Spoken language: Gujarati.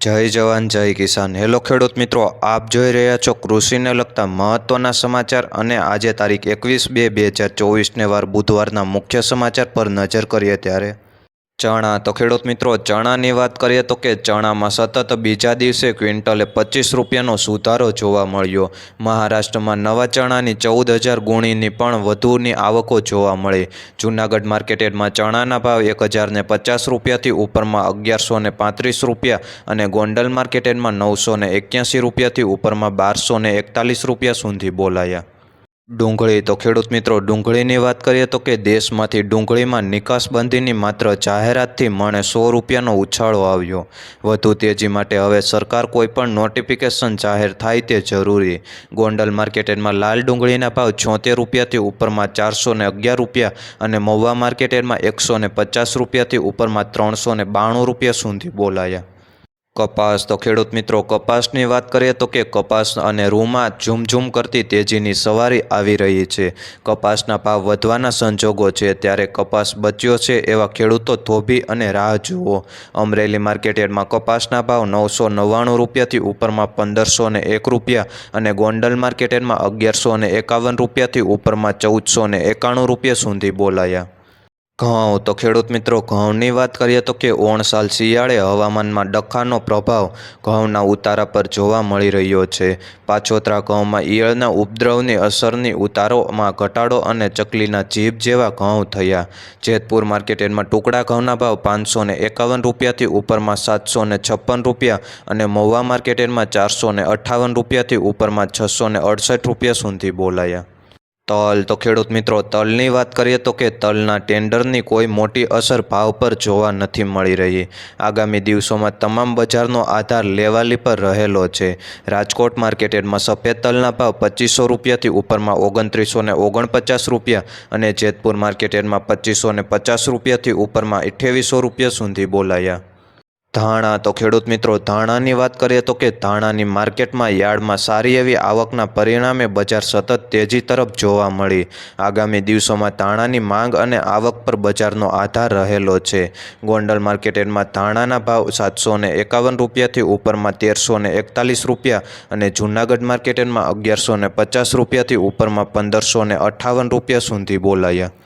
જય જવાન, જય કિસાન. હેલો ખેડૂત મિત્રો, આપ જોઈ રહ્યા છો કૃષિને લગતા મહત્ત્વના સમાચાર અને આજે તારીખ એકવીસ બે બે હજાર ચોવીસને વાર બુધવારના મુખ્ય સમાચાર પર નજર કરીએ ત્યારે ચણા. તો ખેડૂત મિત્રો, ચણાની વાત કરીએ તો કે ચણામાં સતત બીજા દિવસે ક્વિન્ટલે પચીસ રૂપિયાનો સુધારો જોવા મળ્યો. મહારાષ્ટ્રમાં નવા ચણાની ચૌદ હજાર ગુણીની પણ વધુની આવકો જોવા મળી. જૂનાગઢ માર્કેટેડમાં ચણાના ભાવ એક હજારને પચાસ રૂપિયાથી ઉપરમાં અગિયારસો ને પાંત્રીસ રૂપિયા અને ગોંડલ માર્કેટેડમાં નવસો ને એક્યાસી રૂપિયાથી ઉપરમાં બારસો ને એકતાલીસ રૂપિયા સુધી બોલાયા. ડુંગળી. તો ખેડૂત મિત્રો, ડુંગળીની વાત કરીએ તો કે દેશમાંથી ડુંગળીમાં નિકાસબંધીની માત્ર જાહેરાતથી મણે સો રૂપિયાનો ઉછાળો આવ્યો. વધુ તેજી માટે હવે સરકાર કોઈપણ નોટિફિકેશન જાહેર થાય તે જરૂરી. ગોંડલ માર્કેટમાં લાલ ડુંગળીના ભાવ છોતેર રૂપિયાથી ઉપરમાં ચારસો ને અગિયાર રૂપિયા અને મહુવા માર્કેટમાં એકસો ને પચાસ રૂપિયાથી ઉપરમાં ત્રણસો ને બાણું રૂપિયા સુધી બોલાયા. કપાસ તો ખેડૂત મિત્રો, કપાસની વાત કરીએ તો કે કપાસ અને રૂમાં ઝૂમઝૂમ કરતી તેજીની સવારી આવી રહી છે. કપાસના ભાવ વધવાના સંજોગો છે. ત્યારે કપાસ બચ્યો છે એવા ખેડૂતો ધોબી અને રાહ જુઓ. અમરેલી માર્કેટયાર્ડમાં કપાસના ભાવ નવસો નવ્વાણું રૂપિયાથી ઉપરમાં પંદરસો ને એક રૂપિયા અને ગોંડલ માર્કેટયાર્ડમાં અગિયારસો ને એકાવન રૂપિયાથી ઉપરમાં ચૌદસો ને એકાણું રૂપિયા સુધી બોલાયા. ઘઉં. તો ખેડૂત મિત્રો, ઘઉંની વાત કરીએ તો કે ઓણસાલ શિયાળે હવામાનમાં ડખાનો પ્રભાવ ઘઉંના ઉતારા પર જોવા મળી રહ્યો છે. પાછોતરા ઘઉંમાં ઈયળના ઉપદ્રવની અસરની ઉતારોમાં ઘટાડો અને ચકલીના જીભ જેવા ઘઉં થયા. જેતપુર માર્કેટમાં ટુકડા ઘઉંના ભાવ પાંચસો ને એકાવન રૂપિયાથી ઉપરમાં સાતસો ને છપ્પન રૂપિયા અને મહુવા માર્કેટમાં ચારસો ને અઠ્ઠાવન રૂપિયાથી ઉપરમાં છસો ને અડસઠ રૂપિયા સુધી બોલાયા. તલ. તો ખેડૂત મિત્રો, તલની વાત કરીએ તો કે તલના ટેન્ડરની કોઈ મોટી અસર ભાવ પર જોવા નથી મળી રહી. આગામી દિવસોમાં તમામ બજારનો આધાર લેવાલી પર રહેલો છે. રાજકોટ માર્કેટેડમાં સફેદ તલના ભાવ પચીસો રૂપિયાથી ઉપરમાં ઓગણત્રીસો ને ઓગણપચાસ રૂપિયા અને જેતપુર માર્કેટેડમાં પચીસો ને પચાસ રૂપિયાથી ઉપરમાં અઠ્યાવીસો રૂપિયા સુધી બોલાયા. ધાણા, તો ખેડૂત મિત્રો, ધાણાની વાત કરીએ તો કે ધાણાની માર્કેટમાં યાર્ડમાં સારી એવી આવકના પરિણામે બજાર સતત તેજી તરફ જોવા મળી. આગામી દિવસોમાં ધાણાની માંગ અને આવક પર બજારનો આધાર રહેલો છે. ગોંડલ માર્કેટમાં ધાણાના ભાવ સાતસો ને એકાવન રૂપિયાથી ઉપરમાં તેરસો ને એકતાલીસ રૂપિયા અને જૂનાગઢ માર્કેટમાં અગિયારસો ને પચાસ રૂપિયાથી ઉપરમાં પંદરસો ને અઠ્ઠાવન રૂપિયા સુધી બોલાયા.